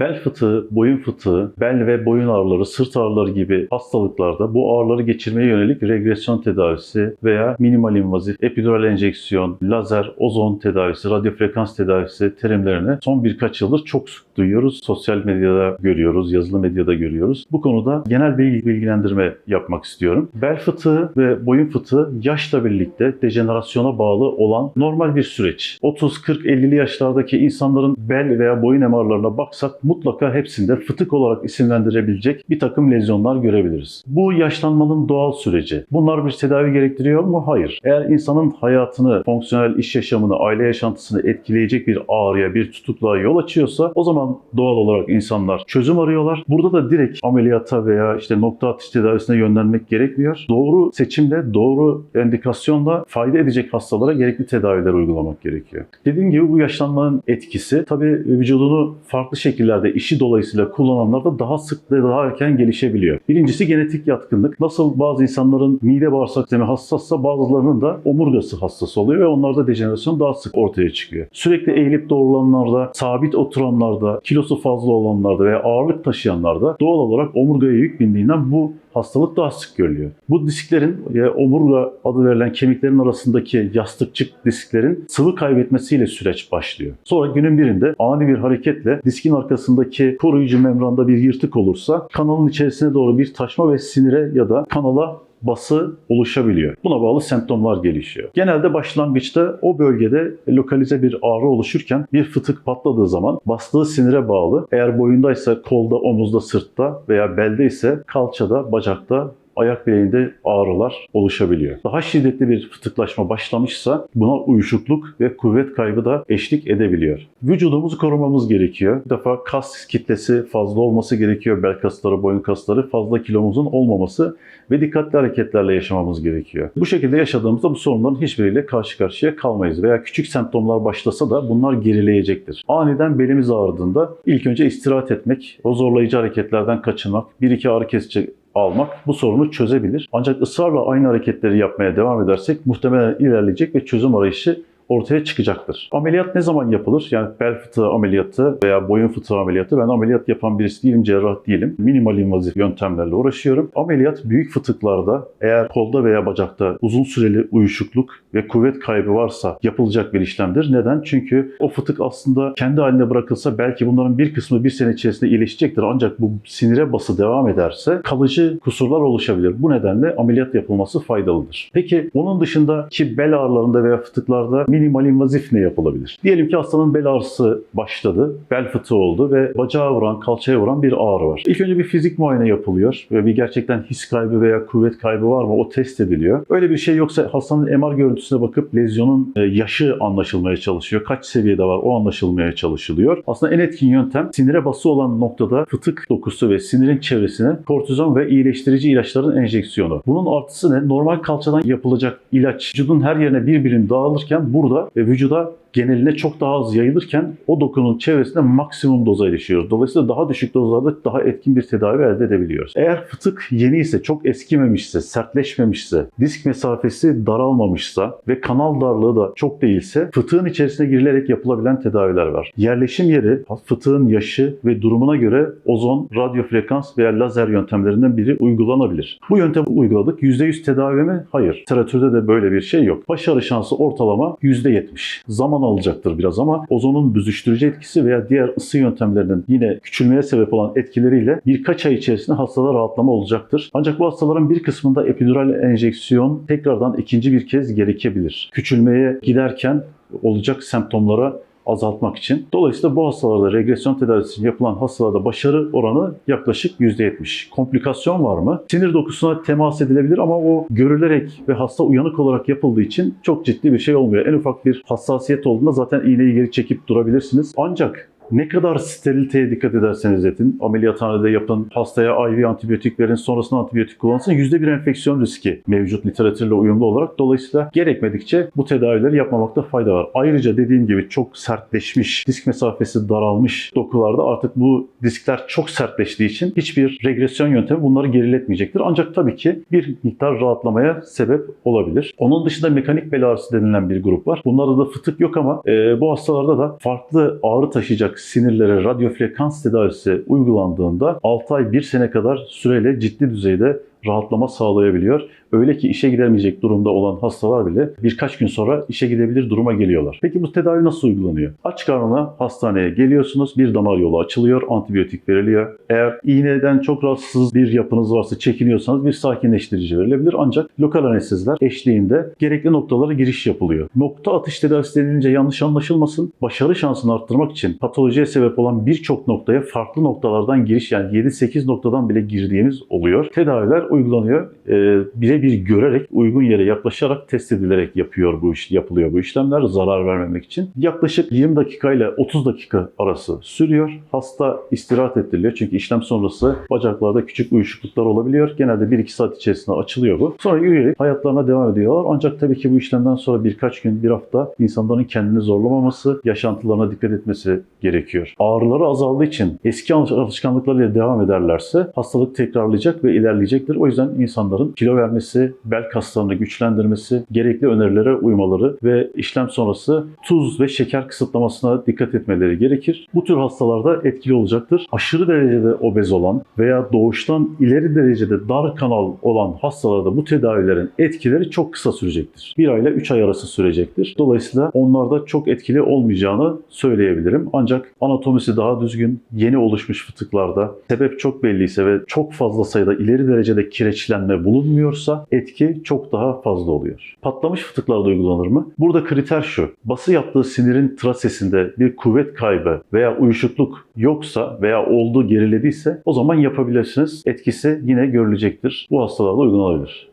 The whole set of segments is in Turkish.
Bel fıtığı, boyun fıtığı, bel ve boyun ağrıları, sırt ağrıları gibi hastalıklarda bu ağrıları geçirmeye yönelik regresyon tedavisi veya minimal invazif epidural enjeksiyon, lazer, ozon tedavisi, radyofrekans tedavisi terimlerini son birkaç yıldır çok sık duyuyoruz. Sosyal medyada görüyoruz, yazılı medyada görüyoruz. Bu konuda genel bir bilgilendirme yapmak istiyorum. Bel fıtığı ve boyun fıtığı yaşla birlikte dejenerasyona bağlı olan normal bir süreç. 30, 40, 50'li yaşlardaki insanların bel veya boyun MR'larına baksak mutlaka hepsinde fıtık olarak isimlendirebilecek bir takım lezyonlar görebiliriz. Bu yaşlanmanın doğal süreci. Bunlar bir tedavi gerektiriyor mu? Hayır. Eğer insanın hayatını, fonksiyonel iş yaşamını, aile yaşantısını etkileyecek bir ağrıya, bir tutukluğa yol açıyorsa o zaman doğal olarak insanlar çözüm arıyorlar. Burada da direkt ameliyata veya işte nokta atış tedavisine yönlenmek gerekmiyor. Doğru seçimle, doğru endikasyonla fayda edecek hastalara gerekli tedaviler uygulamak gerekiyor. Dediğim gibi bu yaşlanmanın etkisi tabii vücudunu farklı şekillerde işi dolayısıyla kullananlarda daha sık ve daha erken gelişebiliyor. Birincisi genetik yatkınlık. Nasıl bazı insanların mide bağırsak sistemi hassassa bazılarının da omurgası hassas oluyor ve onlarda dejenerasyon daha sık ortaya çıkıyor. Sürekli eğilip doğrulanlarda, sabit oturanlarda, kilosu fazla olanlarda veya ağırlık taşıyanlarda doğal olarak omurgaya yük bindiğinden bu hastalık daha sık görülüyor. Bu disklerin, ya omurga adı verilen kemiklerin arasındaki yastıkçık disklerin sıvı kaybetmesiyle süreç başlıyor. Sonra günün birinde ani bir hareketle diskin arkasındaki koruyucu membranda bir yırtık olursa kanalın içerisine doğru bir taşma ve sinire ya da kanala bası oluşabiliyor. Buna bağlı semptomlar gelişiyor. Genelde başlangıçta o bölgede lokalize bir ağrı oluşurken bir fıtık patladığı zaman bastığı sinire bağlı eğer boyundaysa kolda, omuzda, sırtta veya belde ise kalçada, bacakta ayak bileğinde ağrılar oluşabiliyor. Daha şiddetli bir fıtıklaşma başlamışsa buna uyuşukluk ve kuvvet kaybı da eşlik edebiliyor. Vücudumuzu korumamız gerekiyor. Bir defa kas kitlesi fazla olması gerekiyor. Bel kasları, boyun kasları fazla kilomuzun olmaması ve dikkatli hareketlerle yaşamamız gerekiyor. Bu şekilde yaşadığımızda bu sorunların hiçbiriyle karşı karşıya kalmayız veya küçük semptomlar başlasa da bunlar gerileyecektir. Aniden belimiz ağrıdığında ilk önce istirahat etmek, o zorlayıcı hareketlerden kaçınmak, bir iki ağrı kesici almak bu sorunu çözebilir. Ancak ısrarla aynı hareketleri yapmaya devam edersek muhtemelen ilerleyecek ve çözüm arayışı ortaya çıkacaktır. Ameliyat ne zaman yapılır? Yani bel fıtığı ameliyatı veya boyun fıtığı ameliyatı. Ben ameliyat yapan birisi değilim, cerrah değilim. Minimal invazif yöntemlerle uğraşıyorum. Ameliyat büyük fıtıklarda eğer kolda veya bacakta uzun süreli uyuşukluk ve kuvvet kaybı varsa yapılacak bir işlemdir. Neden? Çünkü o fıtık aslında kendi haline bırakılsa belki bunların bir kısmı bir sene içerisinde iyileşecektir. Ancak bu sinire bası devam ederse kalıcı kusurlar oluşabilir. Bu nedenle ameliyat yapılması faydalıdır. Peki onun dışındaki bel ağrılarında veya fıtıklarda minimal invazif ne yapılabilir? Diyelim ki hastanın bel ağrısı başladı, bel fıtığı oldu ve bacağa vuran, kalçaya vuran bir ağrı var. İlk önce bir fizik muayene yapılıyor ve bir gerçekten his kaybı veya kuvvet kaybı var mı o test ediliyor. Öyle bir şey yoksa hastanın MR görüntüsüne bakıp lezyonun e, yaşı anlaşılmaya çalışıyor. Kaç seviyede var o anlaşılmaya çalışılıyor. Aslında en etkin yöntem sinire bası olan noktada fıtık dokusu ve sinirin çevresine kortizon ve iyileştirici ilaçların enjeksiyonu. Bunun artısı ne? Normal kalçadan yapılacak ilaç vücudun her yerine birbirini dağılırken burada vücuda geneline çok daha az yayılırken o dokunun çevresinde maksimum doza erişiyoruz. Dolayısıyla daha düşük dozlarda daha etkin bir tedavi elde edebiliyoruz. Eğer fıtık yeni ise, çok eskimemişse, sertleşmemişse, disk mesafesi daralmamışsa ve kanal darlığı da çok değilse fıtığın içerisine girilerek yapılabilen tedaviler var. Yerleşim yeri, fıtığın yaşı ve durumuna göre ozon, radyo frekans veya lazer yöntemlerinden biri uygulanabilir. Bu yöntemi uyguladık. %100 tedavi mi? Hayır. Literatürde de böyle bir şey yok. Başarı şansı ortalama %70. Zaman alacaktır biraz ama ozonun büzüştürücü etkisi veya diğer ısı yöntemlerinin yine küçülmeye sebep olan etkileriyle birkaç ay içerisinde hastada rahatlama olacaktır. Ancak bu hastaların bir kısmında epidural enjeksiyon tekrardan ikinci bir kez gerekebilir. Küçülmeye giderken olacak semptomlara azaltmak için. Dolayısıyla bu hastalarda regresyon tedavisi yapılan hastalarda başarı oranı yaklaşık %70. Komplikasyon var mı? Sinir dokusuna temas edilebilir ama o görülerek ve hasta uyanık olarak yapıldığı için çok ciddi bir şey olmuyor. En ufak bir hassasiyet olduğunda zaten iğneyi geri çekip durabilirsiniz. Ancak ne kadar steriliteye dikkat ederseniz edin, ameliyathanede yapın, hastaya IV antibiyotik verin, sonrasında antibiyotik kullansın, %1 enfeksiyon riski mevcut literatürle uyumlu olarak. Dolayısıyla gerekmedikçe bu tedavileri yapmamakta fayda var. Ayrıca dediğim gibi çok sertleşmiş, disk mesafesi daralmış dokularda artık bu diskler çok sertleştiği için hiçbir regresyon yöntemi bunları geriletmeyecektir. Ancak tabii ki bir miktar rahatlamaya sebep olabilir. Onun dışında mekanik bel ağrısı denilen bir grup var. Bunlarda da fıtık yok ama e, bu hastalarda da farklı ağrı taşıyacak olacak sinirlere radyofrekans tedavisi uygulandığında 6 ay 1 sene kadar süreyle ciddi düzeyde rahatlama sağlayabiliyor. Öyle ki işe gidemeyecek durumda olan hastalar bile birkaç gün sonra işe gidebilir duruma geliyorlar. Peki bu tedavi nasıl uygulanıyor? Aç karnına hastaneye geliyorsunuz. Bir damar yolu açılıyor. Antibiyotik veriliyor. Eğer iğneden çok rahatsız bir yapınız varsa çekiniyorsanız bir sakinleştirici verilebilir. Ancak lokal anesteziler eşliğinde gerekli noktalara giriş yapılıyor. Nokta atış tedavisi denilince yanlış anlaşılmasın. Başarı şansını arttırmak için patolojiye sebep olan birçok noktaya farklı noktalardan giriş yani 7-8 noktadan bile girdiğimiz oluyor. Tedaviler uygulanıyor. Ee, birebir görerek, uygun yere yaklaşarak, test edilerek yapıyor bu iş, yapılıyor bu işlemler zarar vermemek için. Yaklaşık 20 dakika ile 30 dakika arası sürüyor. Hasta istirahat ettiriliyor. Çünkü işlem sonrası bacaklarda küçük uyuşukluklar olabiliyor. Genelde 1-2 saat içerisinde açılıyor bu. Sonra yürüyerek hayatlarına devam ediyorlar. Ancak tabii ki bu işlemden sonra birkaç gün, bir hafta insanların kendini zorlamaması, yaşantılarına dikkat etmesi gerekiyor. Ağrıları azaldığı için eski alışkanlıklarıyla devam ederlerse hastalık tekrarlayacak ve ilerleyecektir. O yüzden insanların kilo vermesi, bel kaslarını güçlendirmesi, gerekli önerilere uymaları ve işlem sonrası tuz ve şeker kısıtlamasına dikkat etmeleri gerekir. Bu tür hastalarda etkili olacaktır. Aşırı derecede obez olan veya doğuştan ileri derecede dar kanal olan hastalarda bu tedavilerin etkileri çok kısa sürecektir. 1 ay ile 3 ay arası sürecektir. Dolayısıyla onlarda çok etkili olmayacağını söyleyebilirim. Ancak anatomisi daha düzgün, yeni oluşmuş fıtıklarda sebep çok belliyse ve çok fazla sayıda ileri derecede kireçlenme bulunmuyorsa etki çok daha fazla oluyor. Patlamış fıtıklarda uygulanır mı? Burada kriter şu. Bası yaptığı sinirin trasesinde bir kuvvet kaybı veya uyuşukluk yoksa veya oldu gerilediyse o zaman yapabilirsiniz. Etkisi yine görülecektir. Bu hastalarda uygulanabilir.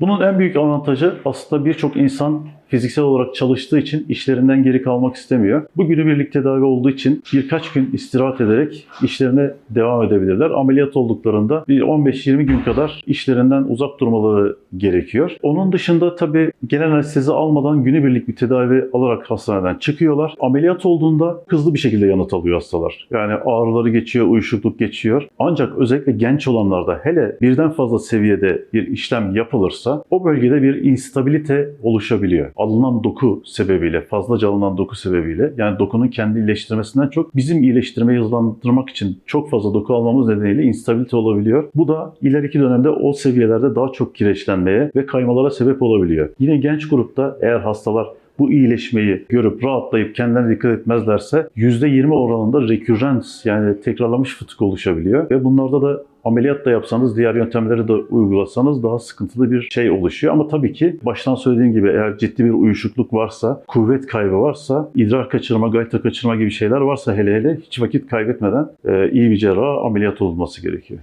Bunun en büyük avantajı aslında birçok insan fiziksel olarak çalıştığı için işlerinden geri kalmak istemiyor. Bu günübirlik tedavi olduğu için birkaç gün istirahat ederek işlerine devam edebilirler. Ameliyat olduklarında bir 15-20 gün kadar işlerinden uzak durmaları gerekiyor. Onun dışında tabii genel anestezi almadan günübirlik bir tedavi alarak hastaneden çıkıyorlar. Ameliyat olduğunda hızlı bir şekilde yanıt alıyor hastalar. Yani ağrıları geçiyor, uyuşukluk geçiyor. Ancak özellikle genç olanlarda hele birden fazla seviyede bir işlem yapılırsa o bölgede bir instabilite oluşabiliyor alınan doku sebebiyle, fazlaca alınan doku sebebiyle yani dokunun kendi iyileştirmesinden çok bizim iyileştirmeyi hızlandırmak için çok fazla doku almamız nedeniyle instabilite olabiliyor. Bu da ileriki dönemde o seviyelerde daha çok kireçlenmeye ve kaymalara sebep olabiliyor. Yine genç grupta eğer hastalar bu iyileşmeyi görüp rahatlayıp kendilerine dikkat etmezlerse %20 oranında rekürrens yani tekrarlamış fıtık oluşabiliyor ve bunlarda da ameliyat da yapsanız, diğer yöntemleri de uygulasanız daha sıkıntılı bir şey oluşuyor. Ama tabii ki baştan söylediğim gibi eğer ciddi bir uyuşukluk varsa, kuvvet kaybı varsa, idrar kaçırma, gayta kaçırma gibi şeyler varsa hele hele hiç vakit kaybetmeden e, iyi bir cerraha ameliyat olunması gerekiyor.